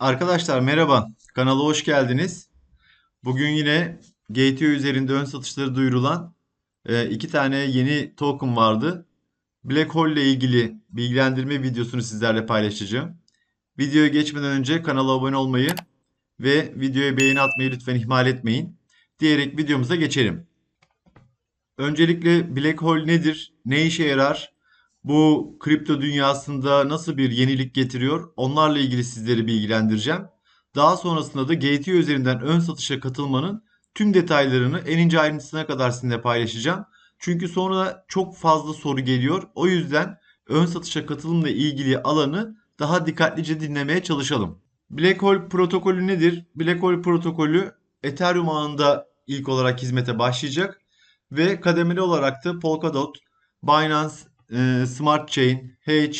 Arkadaşlar merhaba. Kanala hoş geldiniz. Bugün yine GTO üzerinde ön satışları duyurulan e, iki tane yeni token vardı. Black Hole ile ilgili bilgilendirme videosunu sizlerle paylaşacağım. Videoya geçmeden önce kanala abone olmayı ve videoya beğeni atmayı lütfen ihmal etmeyin. Diyerek videomuza geçelim. Öncelikle Black Hole nedir? Ne işe yarar? Bu kripto dünyasında nasıl bir yenilik getiriyor? Onlarla ilgili sizleri bilgilendireceğim. Daha sonrasında da GTO üzerinden ön satışa katılmanın tüm detaylarını en ince ayrıntısına kadar sizinle paylaşacağım. Çünkü sonra çok fazla soru geliyor. O yüzden ön satışa katılımla ilgili alanı daha dikkatlice dinlemeye çalışalım. Black Hole protokolü nedir? Black Hole protokolü Ethereum ağında ilk olarak hizmete başlayacak ve kademeli olarak da Polkadot, Binance, e, Smart Chain, Hedge,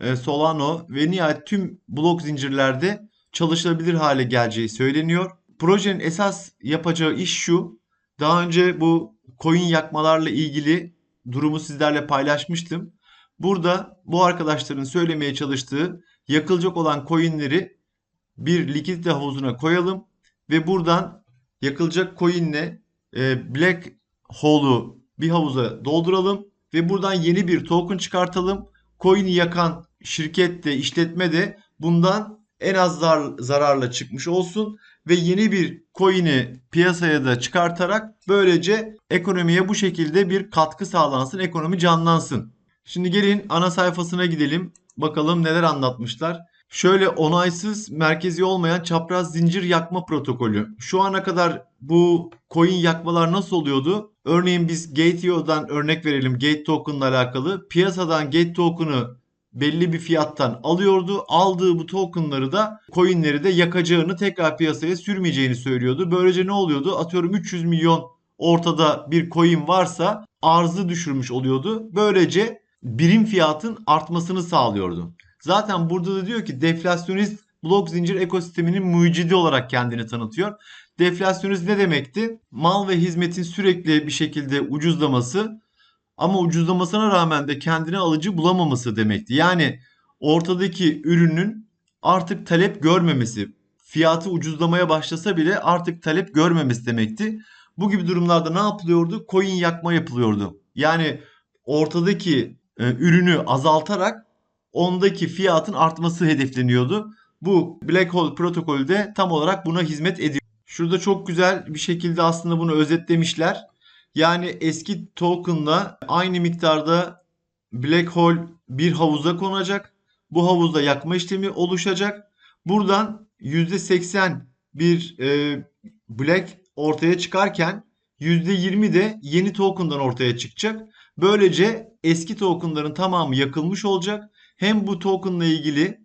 e, Solano ve nihayet tüm blok zincirlerde çalışılabilir hale geleceği söyleniyor. Projenin esas yapacağı iş şu. Daha önce bu coin yakmalarla ilgili durumu sizlerle paylaşmıştım. Burada bu arkadaşların söylemeye çalıştığı yakılacak olan coinleri bir likidite havuzuna koyalım ve buradan yakılacak coinle e, Black Hole'u bir havuza dolduralım ve buradan yeni bir token çıkartalım. Coin'i yakan şirket de işletme de bundan en az zar, zararla çıkmış olsun ve yeni bir coin'i piyasaya da çıkartarak böylece ekonomiye bu şekilde bir katkı sağlansın, ekonomi canlansın. Şimdi gelin ana sayfasına gidelim. Bakalım neler anlatmışlar. Şöyle onaysız merkezi olmayan çapraz zincir yakma protokolü. Şu ana kadar bu coin yakmalar nasıl oluyordu? Örneğin biz Gate.io'dan örnek verelim Gate token'la alakalı. Piyasadan Gate token'ı belli bir fiyattan alıyordu. Aldığı bu token'ları da coin'leri de yakacağını tekrar piyasaya sürmeyeceğini söylüyordu. Böylece ne oluyordu? Atıyorum 300 milyon ortada bir coin varsa arzı düşürmüş oluyordu. Böylece birim fiyatın artmasını sağlıyordu. Zaten burada da diyor ki deflasyonist blok zincir ekosisteminin mucidi olarak kendini tanıtıyor. Deflasyonist ne demekti? Mal ve hizmetin sürekli bir şekilde ucuzlaması ama ucuzlamasına rağmen de kendine alıcı bulamaması demekti. Yani ortadaki ürünün artık talep görmemesi, fiyatı ucuzlamaya başlasa bile artık talep görmemesi demekti. Bu gibi durumlarda ne yapılıyordu? Coin yakma yapılıyordu. Yani ortadaki e, ürünü azaltarak ondaki fiyatın artması hedefleniyordu. Bu Black Hole protokolü de tam olarak buna hizmet ediyor. Şurada çok güzel bir şekilde aslında bunu özetlemişler. Yani eski token'la aynı miktarda Black Hole bir havuza konacak. Bu havuzda yakma işlemi oluşacak. Buradan %80 bir e, Black ortaya çıkarken %20 de yeni token'dan ortaya çıkacak. Böylece eski token'ların tamamı yakılmış olacak. Hem bu token'la ilgili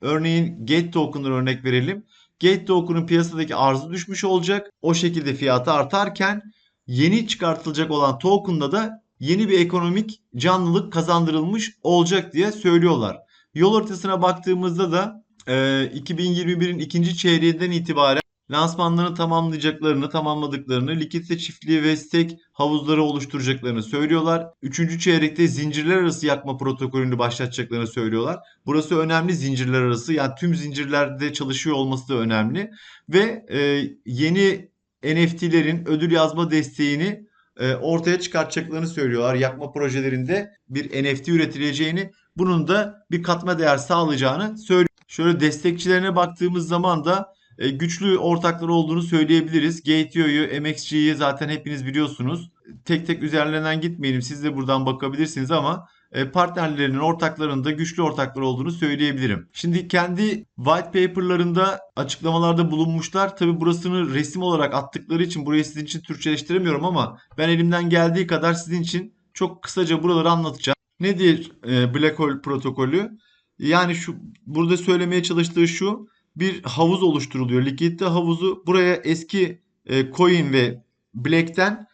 örneğin Gate token'ları örnek verelim. Gate token'ın piyasadaki arzı düşmüş olacak. O şekilde fiyatı artarken yeni çıkartılacak olan token'da da yeni bir ekonomik canlılık kazandırılmış olacak diye söylüyorlar. Yol haritasına baktığımızda da e, 2021'in ikinci çeyreğinden itibaren lansmanlarını tamamlayacaklarını, tamamladıklarını, likidite çiftliği ve stake havuzları oluşturacaklarını söylüyorlar. Üçüncü çeyrekte zincirler arası yakma protokolünü başlatacaklarını söylüyorlar. Burası önemli zincirler arası. Yani tüm zincirlerde çalışıyor olması da önemli. Ve e, yeni NFT'lerin ödül yazma desteğini e, ortaya çıkartacaklarını söylüyorlar. Yakma projelerinde bir NFT üretileceğini, bunun da bir katma değer sağlayacağını söylüyor. Şöyle destekçilerine baktığımız zaman da e, güçlü ortakları olduğunu söyleyebiliriz. Gate.io'yu, MXG'yi zaten hepiniz biliyorsunuz. Tek tek üzerlerinden gitmeyelim. Siz de buradan bakabilirsiniz ama e, partnerlerinin ortaklarında güçlü ortaklar olduğunu söyleyebilirim. Şimdi kendi white paper'larında açıklamalarda bulunmuşlar. Tabi burasını resim olarak attıkları için burayı sizin için Türkçeleştiremiyorum ama ben elimden geldiği kadar sizin için çok kısaca buraları anlatacağım. Nedir e, Black Hole protokolü? Yani şu burada söylemeye çalıştığı şu bir havuz oluşturuluyor. Likidite havuzu buraya eski e, coin ve black'ten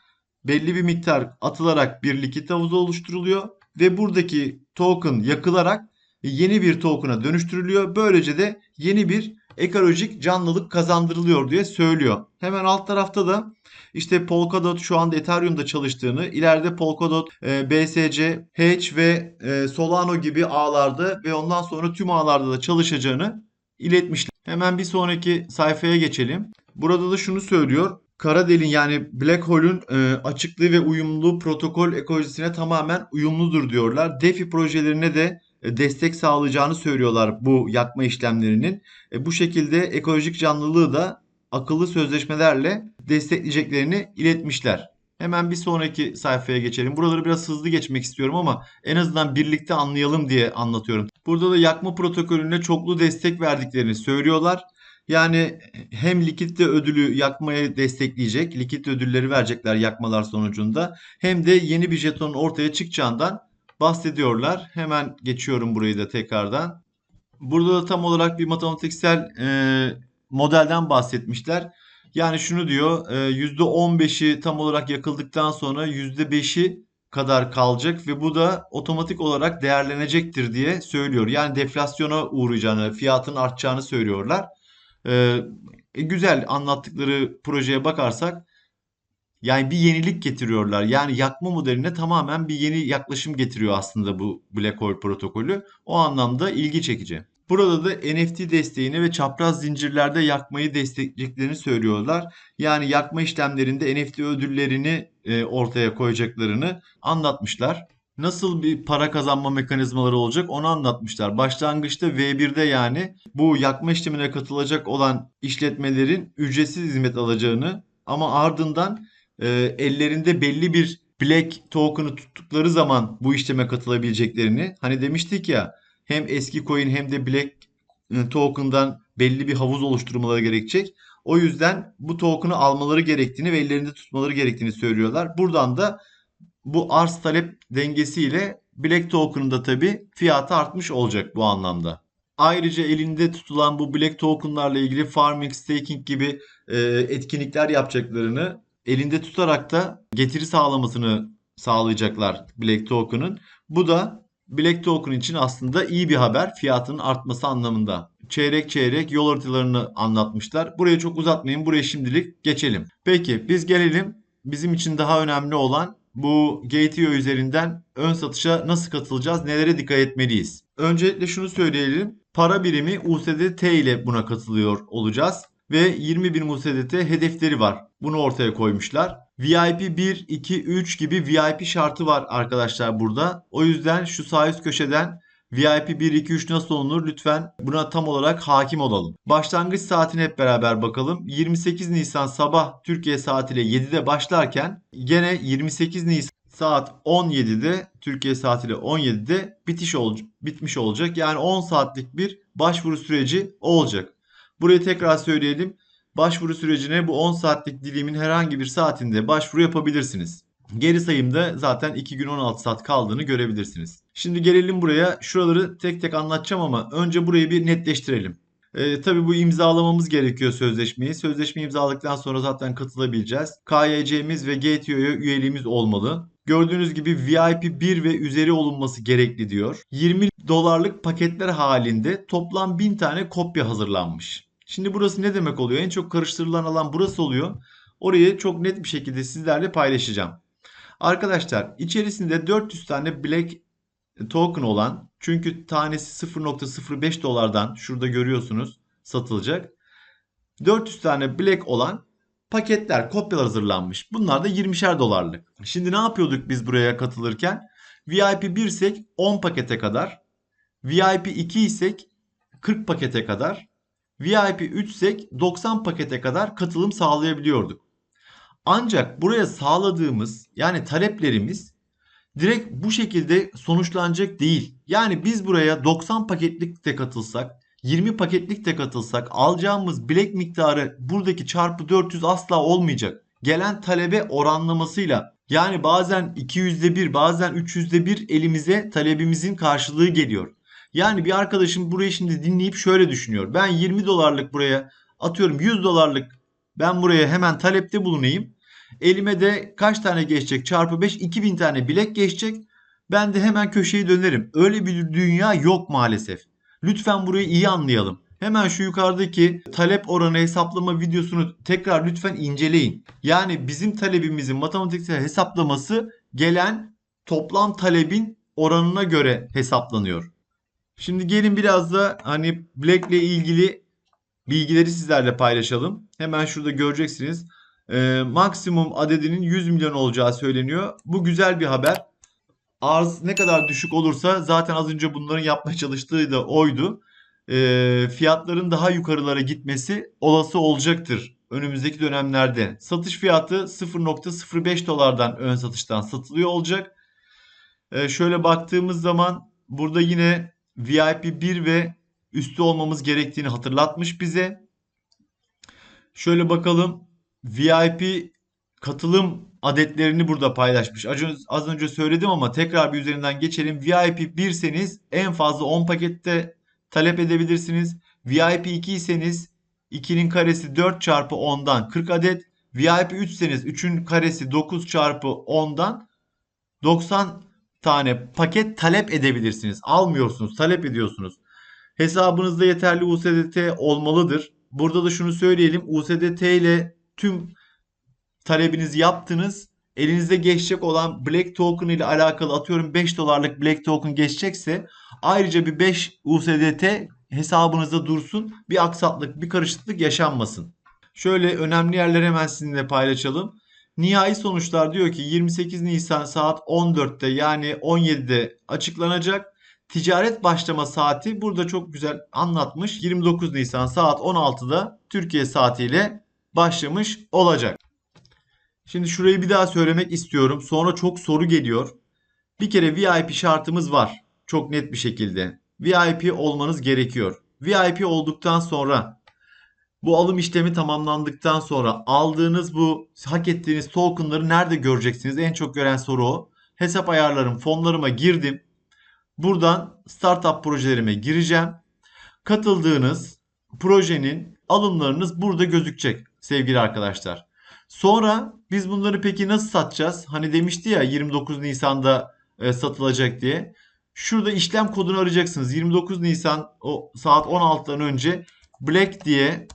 belli bir miktar atılarak bir likidite havuzu oluşturuluyor ve buradaki token yakılarak yeni bir token'a dönüştürülüyor. Böylece de yeni bir ekolojik canlılık kazandırılıyor diye söylüyor. Hemen alt tarafta da işte Polkadot şu anda Ethereum'da çalıştığını, ileride Polkadot, e, BSC, Hedge ve e, Solano gibi ağlarda ve ondan sonra tüm ağlarda da çalışacağını iletmişler. Hemen bir sonraki sayfaya geçelim. Burada da şunu söylüyor. Kara deliğin yani Black Hole'ün e, açıklığı ve uyumluluğu protokol ekolojisine tamamen uyumludur diyorlar. DeFi projelerine de e, destek sağlayacağını söylüyorlar bu yakma işlemlerinin. E, bu şekilde ekolojik canlılığı da akıllı sözleşmelerle destekleyeceklerini iletmişler. Hemen bir sonraki sayfaya geçelim. Buraları biraz hızlı geçmek istiyorum ama en azından birlikte anlayalım diye anlatıyorum. Burada da yakma protokolüne çoklu destek verdiklerini söylüyorlar. Yani hem likitte ödülü yakmaya destekleyecek, likit ödülleri verecekler yakmalar sonucunda. Hem de yeni bir jetonun ortaya çıkacağından bahsediyorlar. Hemen geçiyorum burayı da tekrardan. Burada da tam olarak bir matematiksel e, modelden bahsetmişler. Yani şunu diyor, e, %15'i tam olarak yakıldıktan sonra %5'i kadar kalacak ve bu da otomatik olarak değerlenecektir diye söylüyor. Yani deflasyona uğrayacağını, fiyatın artacağını söylüyorlar. Ee, e, güzel anlattıkları projeye bakarsak yani bir yenilik getiriyorlar. Yani yakma modeline tamamen bir yeni yaklaşım getiriyor aslında bu Black Hole protokolü. O anlamda ilgi çekici. Burada da NFT desteğini ve çapraz zincirlerde yakmayı destekleyeceklerini söylüyorlar. Yani yakma işlemlerinde NFT ödüllerini e, ortaya koyacaklarını anlatmışlar. Nasıl bir para kazanma mekanizmaları olacak onu anlatmışlar. Başlangıçta V1'de yani bu yakma işlemine katılacak olan işletmelerin ücretsiz hizmet alacağını ama ardından e, ellerinde belli bir Black token'ı tuttukları zaman bu işleme katılabileceklerini hani demiştik ya hem eski coin hem de Black e, token'dan belli bir havuz oluşturmaları gerekecek. O yüzden bu token'ı almaları gerektiğini ve ellerinde tutmaları gerektiğini söylüyorlar. Buradan da bu arz talep dengesiyle Black token'ın da tabi fiyatı artmış olacak bu anlamda. Ayrıca elinde tutulan bu Black token'larla ilgili farming, staking gibi e, etkinlikler yapacaklarını elinde tutarak da getiri sağlamasını sağlayacaklar Black token'ın. Bu da Black token için aslında iyi bir haber fiyatının artması anlamında. Çeyrek çeyrek yol haritalarını anlatmışlar. Burayı çok uzatmayın. Buraya şimdilik geçelim. Peki biz gelelim bizim için daha önemli olan bu Gateo üzerinden ön satışa nasıl katılacağız? Nelere dikkat etmeliyiz? Öncelikle şunu söyleyelim. Para birimi USDT ile buna katılıyor olacağız. Ve 20 bin USDT hedefleri var. Bunu ortaya koymuşlar. VIP 1, 2, 3 gibi VIP şartı var arkadaşlar burada. O yüzden şu sağ üst köşeden VIP 1, 2, 3 nasıl olunur? Lütfen buna tam olarak hakim olalım. Başlangıç saatini hep beraber bakalım. 28 Nisan sabah Türkiye saatiyle 7'de başlarken gene 28 Nisan saat 17'de Türkiye saatiyle 17'de bitiş ol bitmiş olacak. Yani 10 saatlik bir başvuru süreci olacak. Burayı tekrar söyleyelim. Başvuru sürecine bu 10 saatlik dilimin herhangi bir saatinde başvuru yapabilirsiniz. Geri sayımda zaten 2 gün 16 saat kaldığını görebilirsiniz. Şimdi gelelim buraya. Şuraları tek tek anlatacağım ama önce burayı bir netleştirelim. Ee, tabii bu imzalamamız gerekiyor sözleşmeyi. Sözleşmeyi imzaladıktan sonra zaten katılabileceğiz. KYC'miz ve GTO'ya üyeliğimiz olmalı. Gördüğünüz gibi VIP 1 ve üzeri olunması gerekli diyor. 20 dolarlık paketler halinde toplam 1000 tane kopya hazırlanmış. Şimdi burası ne demek oluyor? En çok karıştırılan alan burası oluyor. Orayı çok net bir şekilde sizlerle paylaşacağım. Arkadaşlar içerisinde 400 tane Black token olan çünkü tanesi 0.05 dolardan şurada görüyorsunuz satılacak. 400 tane Black olan paketler, kopyalar hazırlanmış. Bunlar da 20'şer dolarlık. Şimdi ne yapıyorduk biz buraya katılırken? VIP 1 isek 10 pakete kadar. VIP 2 isek 40 pakete kadar. VIP 3 isek 90 pakete kadar katılım sağlayabiliyorduk. Ancak buraya sağladığımız yani taleplerimiz direkt bu şekilde sonuçlanacak değil. Yani biz buraya 90 paketlik de katılsak, 20 paketlik de katılsak alacağımız bilek miktarı buradaki çarpı 400 asla olmayacak. Gelen talebe oranlamasıyla yani bazen 200'de 1 bazen 300'de 1 elimize talebimizin karşılığı geliyor. Yani bir arkadaşım burayı şimdi dinleyip şöyle düşünüyor. Ben 20 dolarlık buraya atıyorum 100 dolarlık ben buraya hemen talepte bulunayım. Elime de kaç tane geçecek? Çarpı 5 2000 tane bilek geçecek. Ben de hemen köşeyi dönerim. Öyle bir dünya yok maalesef. Lütfen burayı iyi anlayalım. Hemen şu yukarıdaki talep oranı hesaplama videosunu tekrar lütfen inceleyin. Yani bizim talebimizin matematiksel hesaplaması gelen toplam talebin oranına göre hesaplanıyor. Şimdi gelin biraz da hani Black ile ilgili bilgileri sizlerle paylaşalım. Hemen şurada göreceksiniz. Ee, maksimum adedinin 100 milyon olacağı söyleniyor. Bu güzel bir haber. Arz ne kadar düşük olursa zaten az önce bunların yapmaya çalıştığı da oydu. Ee, fiyatların daha yukarılara gitmesi olası olacaktır önümüzdeki dönemlerde. Satış fiyatı 0.05 dolardan ön satıştan satılıyor olacak. Ee, şöyle baktığımız zaman burada yine VIP 1 ve üstü olmamız gerektiğini hatırlatmış bize. Şöyle bakalım. VIP katılım adetlerini burada paylaşmış. Az önce, söyledim ama tekrar bir üzerinden geçelim. VIP 1 iseniz en fazla 10 pakette talep edebilirsiniz. VIP 2 iseniz 2'nin karesi 4 çarpı 10'dan 40 adet. VIP 3 iseniz 3'ün karesi 9 çarpı 10'dan 90 tane paket talep edebilirsiniz. Almıyorsunuz, talep ediyorsunuz. Hesabınızda yeterli USDT olmalıdır. Burada da şunu söyleyelim. USDT ile tüm talebinizi yaptınız. Elinizde geçecek olan Black Token ile alakalı atıyorum 5 dolarlık Black Token geçecekse ayrıca bir 5 USDT hesabınızda dursun. Bir aksaklık, bir karışıklık yaşanmasın. Şöyle önemli yerleri hemen sizinle paylaşalım. Nihai sonuçlar diyor ki 28 Nisan saat 14'te yani 17'de açıklanacak. Ticaret başlama saati burada çok güzel anlatmış. 29 Nisan saat 16'da Türkiye saatiyle başlamış olacak. Şimdi şurayı bir daha söylemek istiyorum. Sonra çok soru geliyor. Bir kere VIP şartımız var. Çok net bir şekilde. VIP olmanız gerekiyor. VIP olduktan sonra bu alım işlemi tamamlandıktan sonra aldığınız bu hak ettiğiniz tokenları nerede göreceksiniz? En çok gören soru o. Hesap ayarlarım, fonlarıma girdim. Buradan startup projelerime gireceğim. Katıldığınız projenin alımlarınız burada gözükecek sevgili arkadaşlar. Sonra biz bunları peki nasıl satacağız? Hani demişti ya 29 Nisan'da e, satılacak diye. Şurada işlem kodunu arayacaksınız. 29 Nisan o saat 16'dan önce Black diye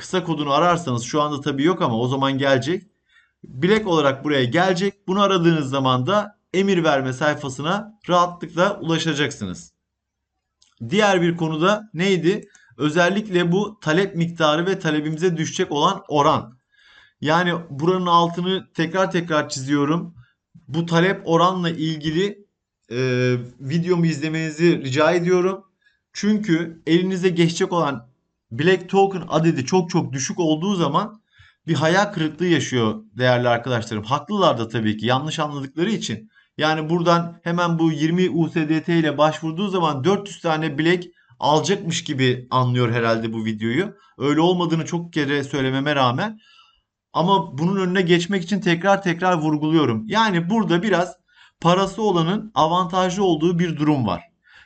kısa kodunu ararsanız şu anda tabii yok ama o zaman gelecek. Black olarak buraya gelecek. Bunu aradığınız zaman da emir verme sayfasına rahatlıkla ulaşacaksınız. Diğer bir konuda neydi? Özellikle bu talep miktarı ve talebimize düşecek olan oran. Yani buranın altını tekrar tekrar çiziyorum. Bu talep oranla ilgili e, videomu izlemenizi rica ediyorum. Çünkü elinize geçecek olan Black Token adedi çok çok düşük olduğu zaman bir hayal kırıklığı yaşıyor değerli arkadaşlarım. Haklılar da tabii ki yanlış anladıkları için. Yani buradan hemen bu 20 USDT ile başvurduğu zaman 400 tane Black alacakmış gibi anlıyor herhalde bu videoyu. Öyle olmadığını çok kere söylememe rağmen. Ama bunun önüne geçmek için tekrar tekrar vurguluyorum. Yani burada biraz parası olanın avantajlı olduğu bir durum var.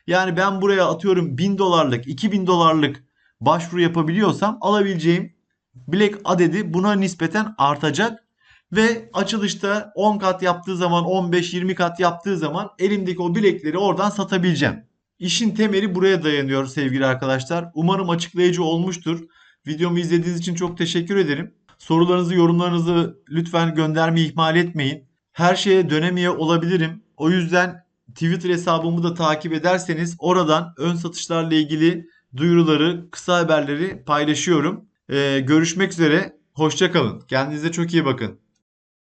Yani ben buraya atıyorum 1000 dolarlık, 2000 dolarlık başvuru yapabiliyorsam alabileceğim Black adedi buna nispeten artacak ve açılışta 10 kat yaptığı zaman 15-20 kat yaptığı zaman elimdeki o bilekleri oradan satabileceğim. İşin temeli buraya dayanıyor sevgili arkadaşlar. Umarım açıklayıcı olmuştur. Videomu izlediğiniz için çok teşekkür ederim. Sorularınızı, yorumlarınızı lütfen göndermeyi ihmal etmeyin. Her şeye dönemeye olabilirim. O yüzden Twitter hesabımı da takip ederseniz oradan ön satışlarla ilgili duyuruları, kısa haberleri paylaşıyorum. Ee, görüşmek üzere. Hoşçakalın. Kendinize çok iyi bakın.